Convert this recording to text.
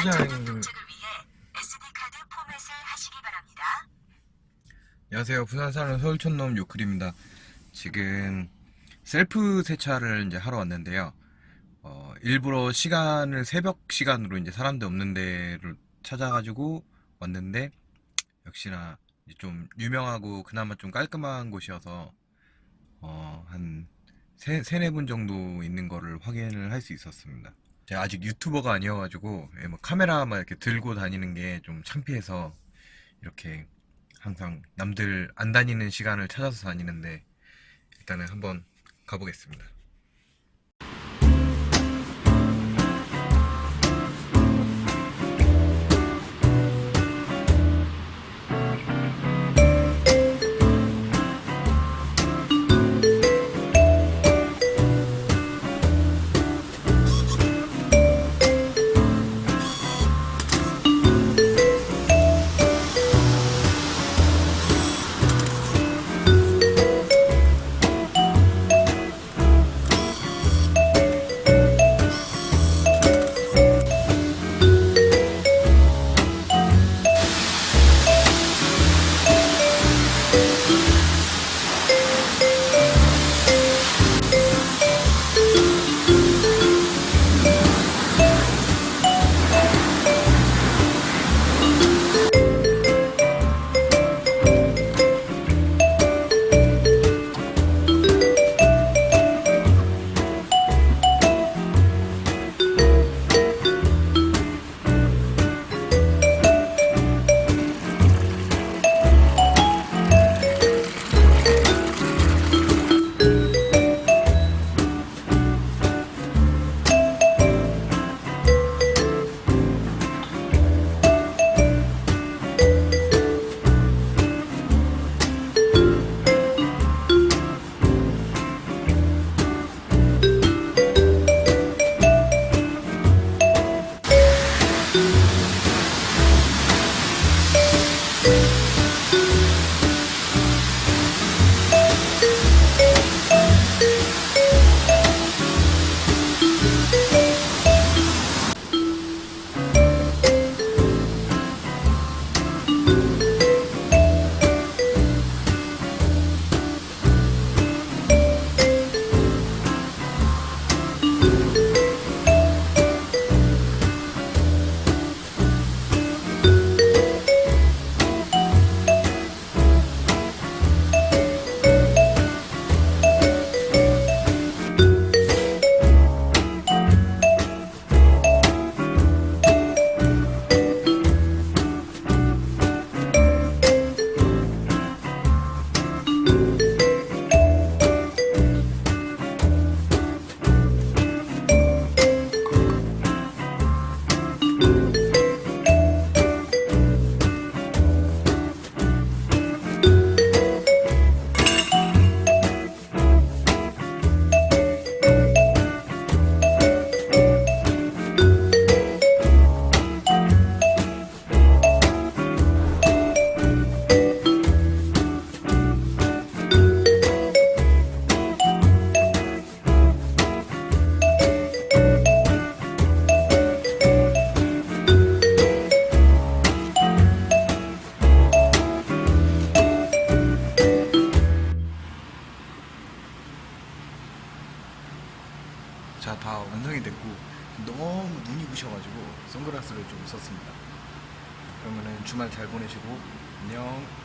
바랍니다. 안녕하세요. 부산 사는 서울촌놈 요클입니다. 지금 셀프 세차를 이제 하러 왔는데요. 어, 일부러 시간을 새벽 시간으로 이제 사람들 없는 데를 찾아가지고 왔는데 역시나 좀 유명하고 그나마 좀 깔끔한 곳이어서 어, 한 세, 세네 분 정도 있는 거를 확인을 할 수 있었습니다. 제가 아직 유튜버가 아니어가지고 예, 뭐 카메라만 이렇게 들고 다니는 게 좀 창피해서 이렇게 항상 남들 안 다니는 시간을 찾아서 다니는데 일단은 한번 가보겠습니다. 완성이 됐고 너무 눈이 부셔가지고 선글라스를 좀 썼습니다. 그러면은 주말 잘 보내시고 안녕.